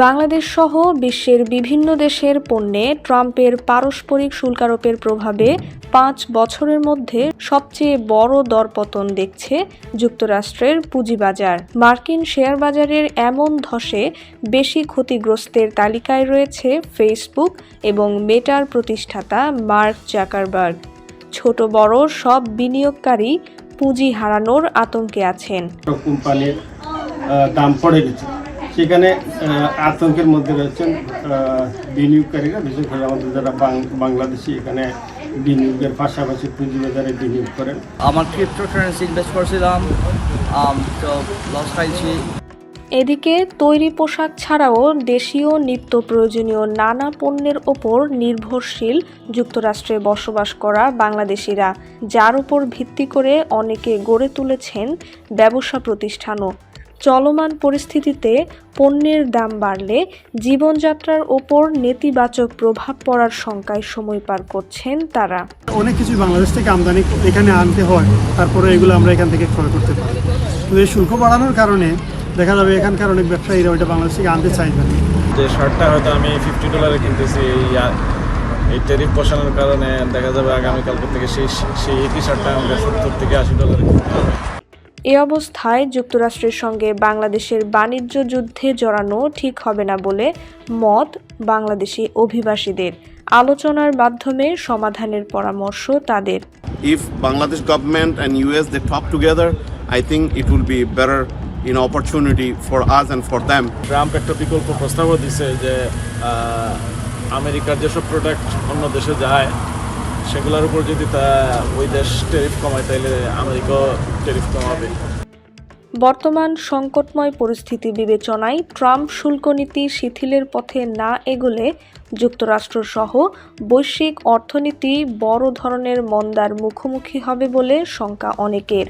বাংলাদেশ সহ বিশ্বের বিভিন্ন দেশের পণ্যে ট্রাম্পের পারস্পরিক শুল্কারোপের প্রভাবে পাঁচ বছরের মধ্যে সবচেয়ে বড় দরপতন দেখছে যুক্তরাষ্ট্রের পুঁজিবাজার। মার্কিন শেয়ার বাজারের এমন ধসে বেশি ক্ষতিগ্রস্তের তালিকায় রয়েছে ফেসবুক এবং মেটার প্রতিষ্ঠাতা মার্ক জাকারবার্গ। ছোট বড় সব বিনিয়োগকারী পুঁজি হারানোর আতঙ্কে আছেন। কোম্পানির দাম পড়ে গেছে। সেখানে আতঙ্কের মধ্যে রয়েছেন বিনিয়োগকারীরা। বিশেষ করে আমাদের যারা বাংলাদেশি এখানে বিনিয়োগের পাশাপাশি পুঁজিবাজারে বিনিয়োগ করেন। আমার ক্রিপ্টোকারেন্সি ইনভেস্ট করছিলাম তো লস খাইছি। এদিকে তৈরি পোশাক ছাড়াও দেশীয় নিত্য প্রয়োজনীয় নানা পণ্যের ওপর নির্ভরশীল যুক্তরাষ্ট্রে বসবাস করা বাংলাদেশিরা যার উপর ভিত্তি করে অনেকে গড়ে তুলেছেন ব্যবসা প্রতিষ্ঠানও। চলমান পরিস্থিতিতে পণ্যের দাম বাড়লে জীবনযাত্রার ওপর নেতিবাচক প্রভাব পড়ার শঙ্কায় সময় পার করছেন তারা। অনেক কিছু বাংলাদেশ থেকে আমদানি এখানে আনতে হয় তারপরে এগুলো আমরা এখান থেকে ক্রয় করতে পারি। কিন্তু এই শুল্ক বাড়ানোর কারণে দেখা যাবে এখানকার অনেক ব্যবসায়ীরা ওইটা বাংলাদেশ থেকে আনতে চাইবে না। যে শার্টটা হয়তো আমি ফিফটি ডলারে কিনতেছি এই টেরিফ বসানোর কারণে দেখা যাবে আগামীকালকে থেকে সেই সেই একই শার্টটা আমাকে সত্তর থেকে আশি ডলারে কিনতে হবে। এ অবস্থায় যুক্তরাষ্ট্রের সঙ্গে বাংলাদেশের বাণিজ্য যুদ্ধে জড়ানো ঠিক হবে না বলে মত বাংলাদেশি অভিবাসীদের আলোচনার মাধ্যমে সমাধানের পরামর্শ তাদের if Bangladesh and US they talk together, I think it will be better you know opportunity for us and for them. Trump একটা বিকল্প প্রস্তাবও দিছে যে আমেরিকার যেসব প্রোডাক্ট অন্য দেশে যায় সেগুলোর উপর যদি তা ওই দেশ টেরিফ কমায় তাহলে আমেরিকাও টেরিফ কমাবে। বর্তমান সংকটময় পরিস্থিতি বিবেচনায় ট্রাম্প শুল্ক নীতি শিথিলের পথে না এগোলে যুক্তরাষ্ট্রসহ বৈশ্বিক অর্থনীতি বড় ধরনের মন্দার মুখোমুখি হবে বলে শঙ্কা অনেকের।